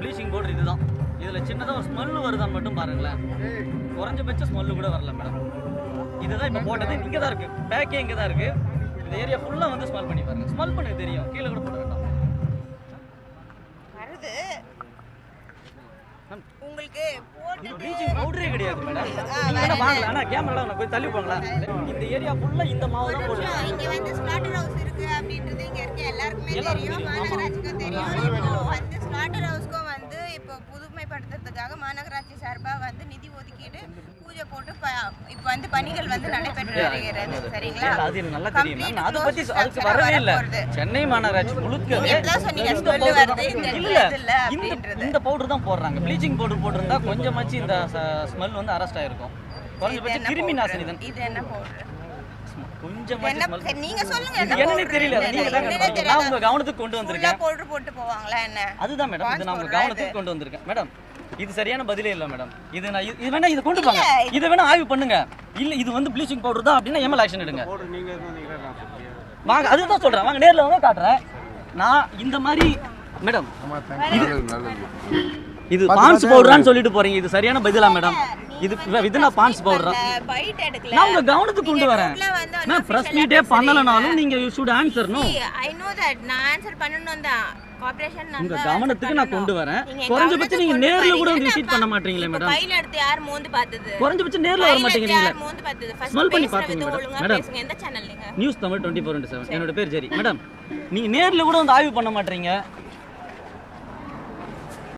Bleaching powder இதுதான். இதில் சின்னதாக ஒரு ஸ்மெல்லு வருதான்னு மட்டும் பாருங்களேன். குறைஞ்சபட்ச ஸ்மெல்லு கூட வரல மேடம். இதுதான் இப்போ போட்டது. இங்கே தான் இருக்குது பேக்கே இங்கே தான் இருக்குது இந்த ஏரியா ஃபுல்லாக வந்து ஸ்மெல் பண்ணி பாருங்க. ஸ்மெல் பண்ண தெரியும். கீழே கூட போட வேண்டாம். வருது. உங்களுக்கு ப்ளீச்சிங் பவுடரே கிடையாது மேடம். நீங்கள் வாங்கல ஆனால் கேமரா நான் போய் தள்ளி போங்களேன் இந்த ஏரியா ஃபுல்லாக இந்த மாவு தான் போடுறேன் நிமிஷம், இங்க வந்து ஸ்லாட்டர் ஹவுஸ் இருக்கு அப்படின்றது இங்க இருக்க எல்லாருக்குமே தெரியும். மாநகராட்சிக்கும் தெரியும். இப்போ புதுமைப்படுத்துறதுக்காக மாநகராட்சி சார்பா வந்து நிதி ஒதுக்கீடு பூஜை போட்டு இப்போ வந்து பணிகள் வந்து நடைபெற்று வருகிறது. சரிங்களா? அது நல்லா தெரியும். அதை பத்தி அதுக்கு வரவே இல்ல. சென்னை மாநகராட்சி முழுக்கவே இந்த இல்ல பவுடர் தான் போடுறாங்க. ப்ளீச்சிங் பவுடர் போட்டிருந்தா கொஞ்சமாச்சு இந்த ஸ்மெல் வந்து அரெஸ்ட் ஆயிருக்கும். குறைஞ்சபட்சம் கிருமி? நாசினி தான். இது என்ன பவுடர் சரி, நீங்க சொல்லுங்க இது என்ன தெரியல நீங்க தான். நான் உங்க. கவனத்துக்கு கொண்டு வந்திருக்கேன். பவுடர் போட்டு போவாங்களா என்ன? அதுதான் மேடம் இது நான் உங்க கவனத்துக்கு இது. கொண்டு வந்திருக்கேன். மேடம் இது சரியான பதிலே இல்ல மேடம் இது நான் இது- இது வேணா இது கொண்டு போங்க இதை வேணா ஆய்வு பண்ணுங்க. இல்ல இது வந்து ப்ளீச்சிங் பவுடர் தான் அப்படின்னா எம்எல் ஆக்ஷன் எடுங்க. வாங்க அதுதான் சொல்றேன். வாங்க நேர்ல வந்து காட்டுறேன். நான் இந்த மாதிரி மேடம் இது பான்ஸ் பவுடரான்னு சொல்லிட்டு போறீங்க. இது சரியான பதிலா மேடம் இது இதுனா பான்ஸ் பவுடரா பைட் எடுக்கல. நான் உங்க கவனத்துக்கு கொண்டு வரேன். நான் பிரஸ் மீட்டே. பண்ணலனாலும் நீங்க you should answer no I know that நான் ஆன்சர் பண்ணனும் தான். கார்ப்பரேஷன் உங்க கவனத்துக்கு நான் கொண்டு வரேன். குறைஞ்சபட்சம் நீங்க நேர்ல கூட வந்து விசிட் பண்ண மாட்டீங்களே மேடம் ஃபைல் எடுத்து யார் மோந்து பார்த்தது? குறைஞ்சபட்சம் நேர்ல வர மாட்டேங்கிறீங்களே யார் மோந்து பார்த்தது? ஃபர்ஸ்ட் Smell பண்ணி பாத்தீங்க மேடம். மேடம். எந்த சேனல் நீங்க? News Tamil twenty four into seven என்னோட பேர் ஜெரி. மேடம் நீங்க நேர்ல கூட வந்து ஆய்வு பண்ண மாட்டீங்க.